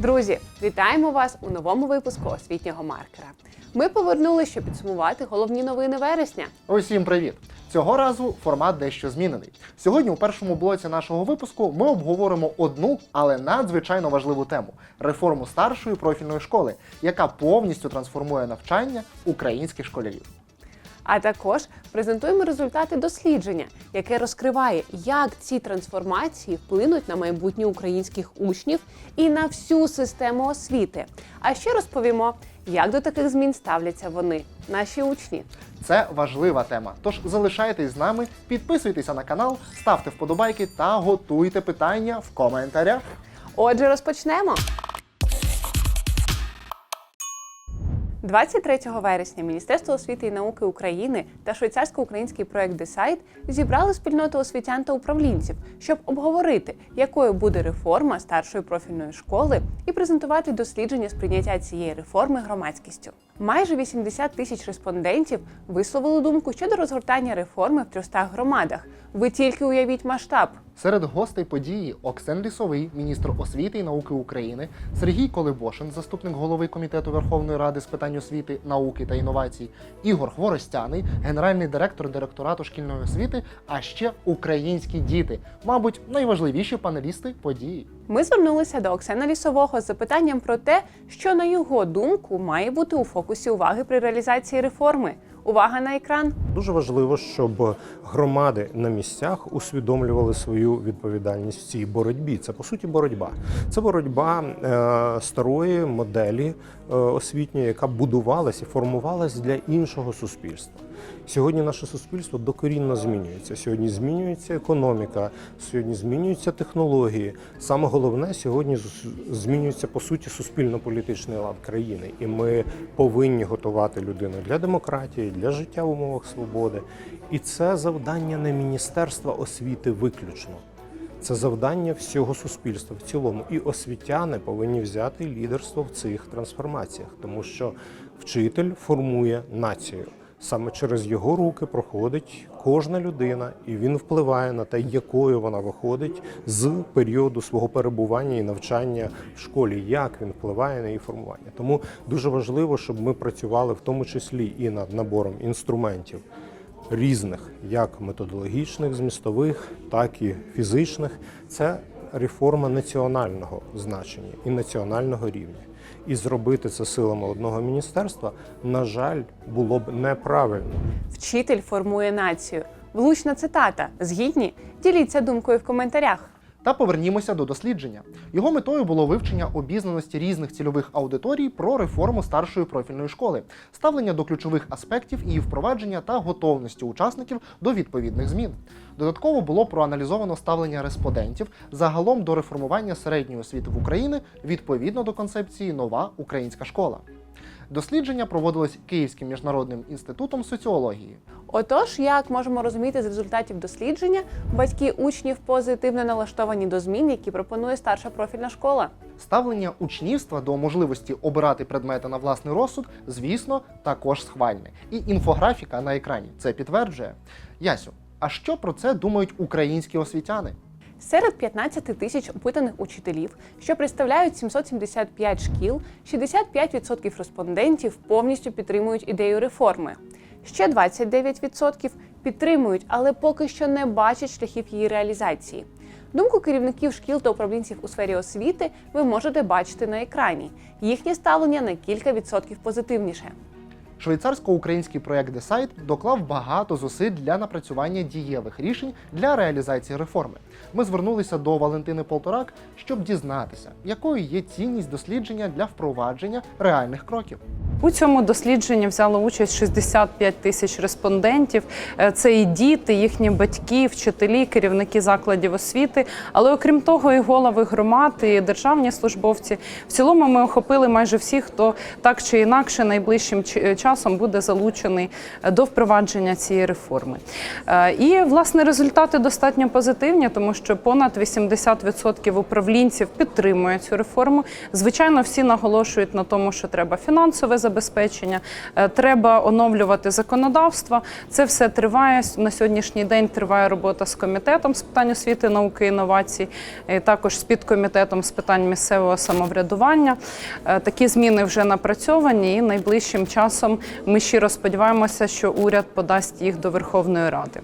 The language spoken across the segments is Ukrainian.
Друзі, вітаємо вас у новому випуску освітнього маркера. Ми повернулися, щоб підсумувати головні новини вересня. Усім привіт! Цього разу формат дещо змінений. Сьогодні у першому блоці нашого випуску ми обговоримо одну, але надзвичайно важливу тему реформу старшої профільної школи, яка повністю трансформує навчання українських школярів. А також презентуємо результати дослідження, яке розкриває, як ці трансформації вплинуть на майбутнє українських учнів і на всю систему освіти. А ще розповімо, як до таких змін ставляться вони, наші учні. Це важлива тема. Тож залишайтесь з нами, підписуйтеся на канал, ставте вподобайки та готуйте питання в коментарях. Отже, розпочнемо. 23 вересня Міністерство освіти і науки України та швейцарсько-український проект Десайт зібрали спільноту освітян та управлінців, щоб обговорити, якою буде реформа старшої профільної школи і презентувати дослідження сприйняття цієї реформи громадськістю. Майже 80 тисяч респондентів висловили думку щодо розгортання реформи в 300 громадах. Ви тільки уявіть масштаб. Серед гостей події Оксен Лісовий, міністр освіти і науки України, Сергій Колебошин, заступник голови комітету Верховної Ради з питань освіти, науки та інновацій, Ігор Хворостяний, генеральний директор директорату шкільної освіти, а ще українські діти, мабуть, найважливіші панелісти події. Ми звернулися до Оксена Лісового з запитанням про те, що на його думку має бути у фокусі уваги при реалізації реформи. Увага на екран. Дуже важливо, щоб громади на місцях усвідомлювали свою відповідальність в цій боротьбі. Це по суті боротьба. Це боротьба е, старої моделі е, освітньої, яка будувалась і формувалась для іншого суспільства. Сьогодні наше суспільство докорінно змінюється. Сьогодні змінюється економіка, сьогодні змінюються технології. Саме головне сьогодні змінюється по суті суспільно-політичний лад країни, і ми повинні готувати людину для демократії, для життя в умовах свободи. І це завдання не міністерства освіти виключно. Це завдання всього суспільства в цілому. І освітяни повинні взяти лідерство в цих трансформаціях, тому що вчитель формує націю. Саме через його руки проходить кожна людина, і він впливає на те, якою вона виходить з періоду свого перебування і навчання в школі, як він впливає на її формування. Тому дуже важливо, щоб ми працювали в тому числі і над набором інструментів різних, як методологічних, змістових, так і фізичних. Це реформа національного значення і національного рівня. І зробити це силами одного міністерства, на жаль, було б неправильно. Вчитель формує націю. Влучна цитата. Згідні? Діліться думкою в коментарях. Та повернімося до дослідження. Його метою було вивчення обізнаності різних цільових аудиторій про реформу старшої профільної школи, ставлення до ключових аспектів її впровадження та готовності учасників до відповідних змін. Додатково було проаналізовано ставлення респондентів загалом до реформування середньої освіти в Україні відповідно до концепції Нова українська школа. Дослідження проводилось Київським міжнародним інститутом соціології. Отож, як можемо розуміти з результатів дослідження, батьки учнів позитивно налаштовані до змін, які пропонує старша профільна школа. Ставлення учнівства до можливості обирати предмети на власний розсуд, звісно, також схвальне. І інфографіка на екрані це підтверджує. Ясю, а що про це думають українські освітяни? Серед 15 тисяч опитаних учителів, що представляють 775 шкіл, 65% респондентів повністю підтримують ідею реформи. Ще 29% підтримують, але поки що не бачать шляхів її реалізації. Думку керівників шкіл та управлінців у сфері освіти ви можете бачити на екрані. Їхнє ставлення на кілька відсотків позитивніше. Швейцарсько-український проект Десайт доклав багато зусиль для напрацювання дієвих рішень для реалізації реформи. Ми звернулися до Валентини Полторак, щоб дізнатися, якою є цінність дослідження для впровадження реальних кроків. У цьому дослідженні взяло участь 65 тисяч респондентів. Е, Це і діти, їхні батьки, вчителі, керівники закладів освіти. Але окрім того, і голови громад, і державні службовці. В цілому ми охопили майже всіх, хто так чи інакше найближчим часом буде залучений е, до впровадження цієї реформи. Е, І власне результати достатньо позитивні, тому що понад 80% управлінців підтримує цю реформу. Звичайно, всі наголошують на тому, що треба фінансове забезпечення. Е, Треба оновлювати законодавство. Це все триває на сьогоднішній день. Триває робота з комітетом з питань освіти, науки і інновацій, і також з підкомітетом з питань місцевого самоврядування. Е, Такі зміни вже напрацьовані, і найближчим часом ми щиро сподіваємося, що уряд подасть їх до Верховної Ради. Е,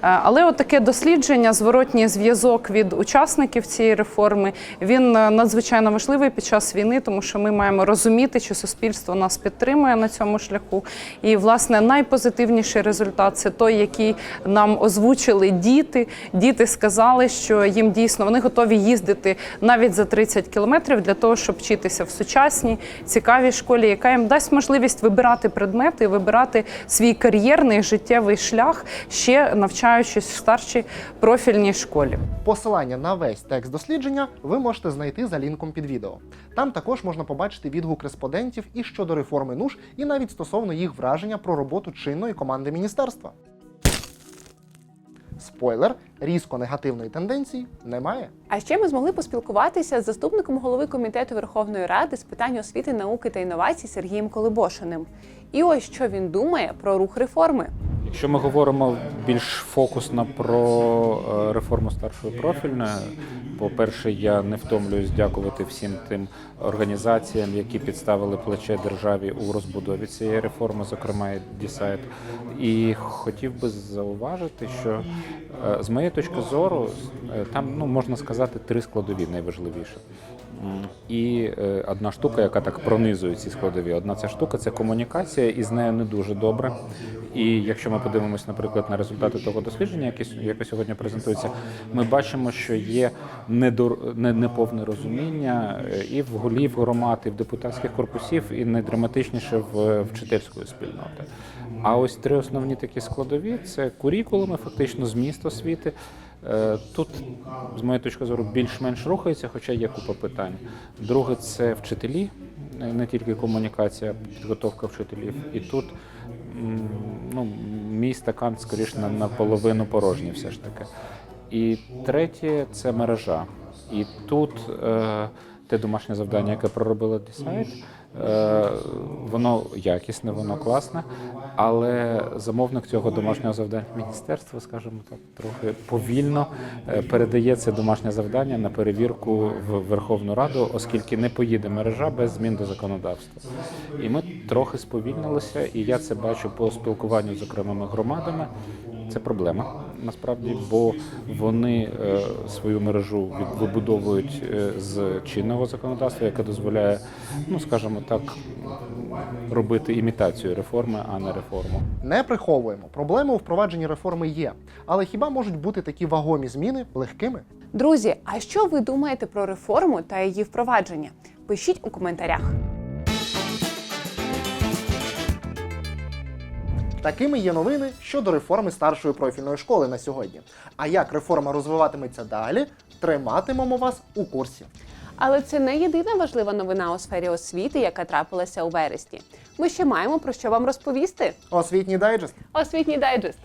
Але от дослідження, зворотній зв'язок від учасників цієї реформи, він е, надзвичайно важливий під час війни, тому що ми маємо розуміти, чи суспільство нас підтримує на цьому шляху. І власне найпозитивніший результат це той, який нам озвучили діти. Діти сказали, що їм дійсно вони готові їздити навіть за 30 кілометрів для того, щоб вчитися в сучасній цікавій школі, яка їм дасть можливість вибирати предмети, вибирати свій кар'єрний життєвий шлях, ще навчаючись в старшій профільній школі. Посилання на весь текст дослідження ви можете знайти за лінком під відео. Там також можна побачити відгук респондентів і щодо реформи НУШ, і навіть стосовно їх враження про роботу чинної команди міністерства. Спойлер, різко негативної тенденції немає. А ще ми змогли поспілкуватися з заступником голови комітету Верховної Ради з питань освіти, науки та інновацій Сергієм Колебошиним. І ось що він думає про рух реформи. Якщо ми говоримо більш фокусно про е, реформу старшої профільної, по-перше, я не втомлююсь дякувати всім тим організаціям, які підставили плече державі у розбудові цієї реформи, зокрема і Дісайт. І хотів би зауважити, що е, з моєї точки зору е, там ну можна сказати три складові найважливіше. І одна штука, яка так пронизує ці складові. Одна ця штука це комунікація, і з нею не дуже добре. І якщо ми подивимося, наприклад, на результати того дослідження, яке, яке сьогодні презентується, ми бачимо, що є недор- не- неповне розуміння е, і в голів громад, і в депутатських корпусів, і найдраматичніше в вчительської спільноти. А ось три основні такі складові це курікулуми, фактично зміст освіти. Е, Тут, з моєї точки зору, більш-менш рухається, хоча є купа питань. Друге, це вчителі, не- тільки комунікація, підготовка вчителів. І тут ну, мій стакан скоріш на наполовину порожній, все ж таки. І третє це мережа. І тут е, те домашнє завдання, яке проробила Десайт, е, воно якісне, воно класне, але замовник цього домашнього завдання міністерство, скажімо так, трохи повільно е, передає це домашнє завдання на перевірку в Верховну Раду, оскільки не поїде мережа без змін до законодавства. І ми трохи сповільнилися, і я це бачу по спілкуванню з окремими громадами. Це проблема насправді, бо вони е, свою мережу вибудовують е, з чинного законодавства, яке дозволяє, ну скажімо так, робити імітацію реформи, а не реформу. Не приховуємо, проблеми у впровадженні реформи є. Але хіба можуть бути такі вагомі зміни легкими? Друзі, а що ви думаєте про реформу та її впровадження? Пишіть у коментарях. Такими є новини щодо реформи старшої профільної школи на сьогодні. А як реформа розвиватиметься далі, триматимемо вас у курсі. Але це не єдина важлива новина у сфері освіти, яка трапилася у вересні. Ми ще маємо про що вам розповісти. Освітній дайджест. Освітній дайджест.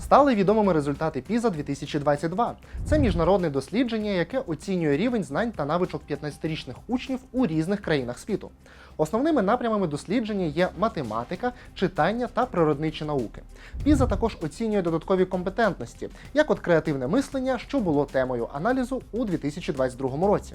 Стали відомими результати PISA 2022. Це міжнародне дослідження, яке оцінює рівень знань та навичок 15-річних учнів у різних країнах світу. Основними напрямами дослідження є математика, читання та природничі науки. PISA також оцінює додаткові компетентності, як от креативне мислення, що було темою аналізу у 2022 році.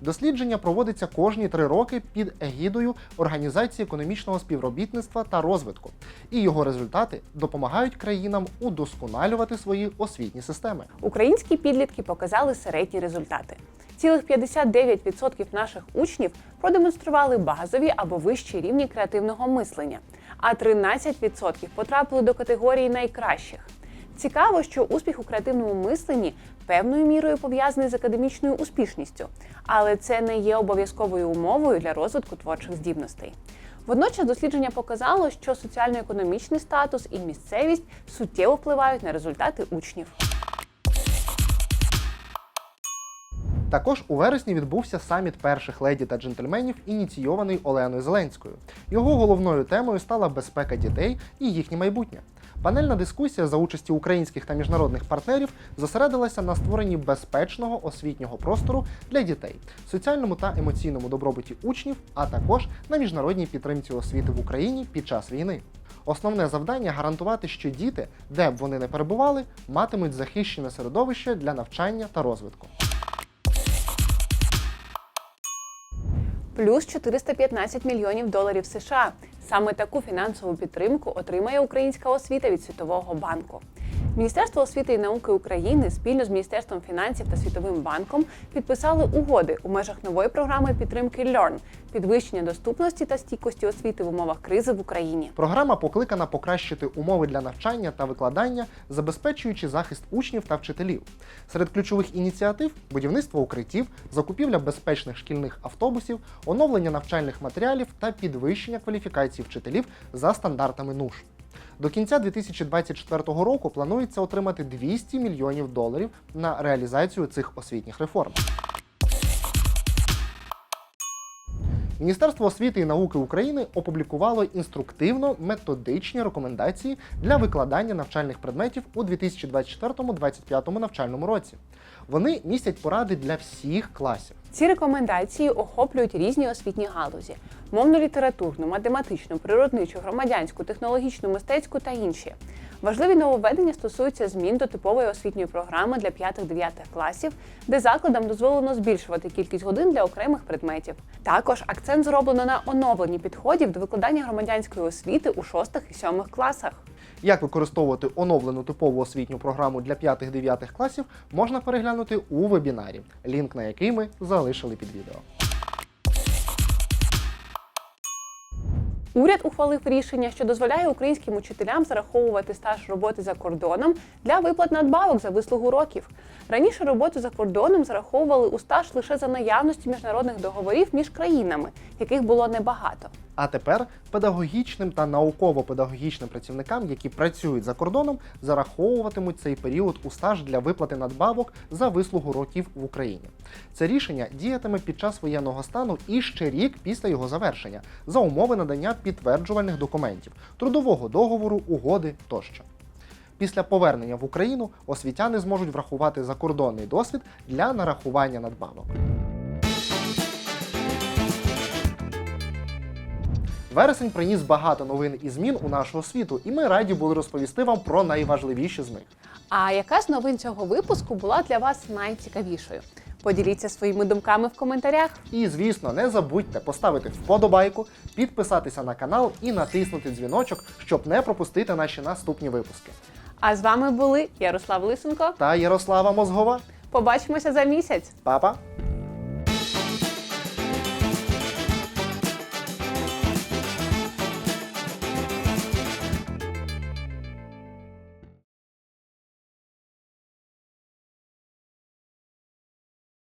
Дослідження проводиться кожні три роки під егідою Організації економічного співробітництва та розвитку, і його результати допомагають країнам удосконалювати свої освітні системи. Українські підлітки показали середні результати. Цілих 59% наших учнів продемонстрували базові або вищі рівні креативного мислення, а 13% потрапили до категорії найкращих. Цікаво, що успіх у креативному мисленні певною мірою пов'язаний з академічною успішністю, але це не є обов'язковою умовою для розвитку творчих здібностей. Водночас дослідження показало, що соціально-економічний статус і місцевість суттєво впливають на результати учнів. Також у вересні відбувся саміт перших леді та джентльменів, ініційований Оленою Зеленською. Його головною темою стала безпека дітей і їхнє майбутнє. Панельна дискусія за участі українських та міжнародних партнерів зосередилася на створенні безпечного освітнього простору для дітей, соціальному та емоційному добробуті учнів, а також на міжнародній підтримці освіти в Україні під час війни. Основне завдання гарантувати, що діти, де б вони не перебували, матимуть захищене середовище для навчання та розвитку. плюс 415 мільйонів доларів США. Саме таку фінансову підтримку отримає українська освіта від Світового банку. Міністерство освіти і науки України спільно з Міністерством фінансів та Світовим банком підписали угоди у межах нової програми підтримки LEARN – підвищення доступності та стійкості освіти в умовах кризи в Україні. Програма покликана покращити умови для навчання та викладання, забезпечуючи захист учнів та вчителів. Серед ключових ініціатив будівництво укриттів, закупівля безпечних шкільних автобусів, оновлення навчальних матеріалів та підвищення кваліфікації вчителів за стандартами НУШ. До кінця 2024 року планується отримати 200 мільйонів доларів на реалізацію цих освітніх реформ. Міністерство освіти і науки України опублікувало інструктивно-методичні рекомендації для викладання навчальних предметів у 2024-2025 навчальному році. Вони містять поради для всіх класів. Ці рекомендації охоплюють різні освітні галузі: мовно-літературну, математичну, природничу, громадянську, технологічну, мистецьку та інші. Важливі нововведення стосуються змін до типової освітньої програми для 5-9 класів, де закладам дозволено збільшувати кількість годин для окремих предметів. Також акцент зроблено на оновленні підходів до викладання громадянської освіти у 6 і 7 класах. Як використовувати оновлену типову освітню програму для 5-9 класів, можна переглянути у вебінарі, лінк на який ми залишили під відео. Уряд ухвалив рішення, що дозволяє українським учителям зараховувати стаж роботи за кордоном для виплат надбавок за вислугу років. Раніше роботу за кордоном зараховували у стаж лише за наявності міжнародних договорів між країнами, яких було небагато. А тепер педагогічним та науково-педагогічним працівникам, які працюють за кордоном, зараховуватимуть цей період у стаж для виплати надбавок за вислугу років в Україні. Це рішення діятиме під час воєнного стану і ще рік після його завершення за умови надання підтверджувальних документів, трудового договору, угоди тощо. Після повернення в Україну освітяни зможуть врахувати закордонний досвід для нарахування надбавок. Вересень приніс багато новин і змін у нашу освіту, і ми раді були розповісти вам про найважливіші з них. А яка з новин цього випуску була для вас найцікавішою? Поділіться своїми думками в коментарях. І, звісно, не забудьте поставити вподобайку, підписатися на канал і натиснути дзвіночок, щоб не пропустити наші наступні випуски. А з вами були Ярослав Лисенко. Та Ярослава Мозгова. Побачимося за місяць. Па-па!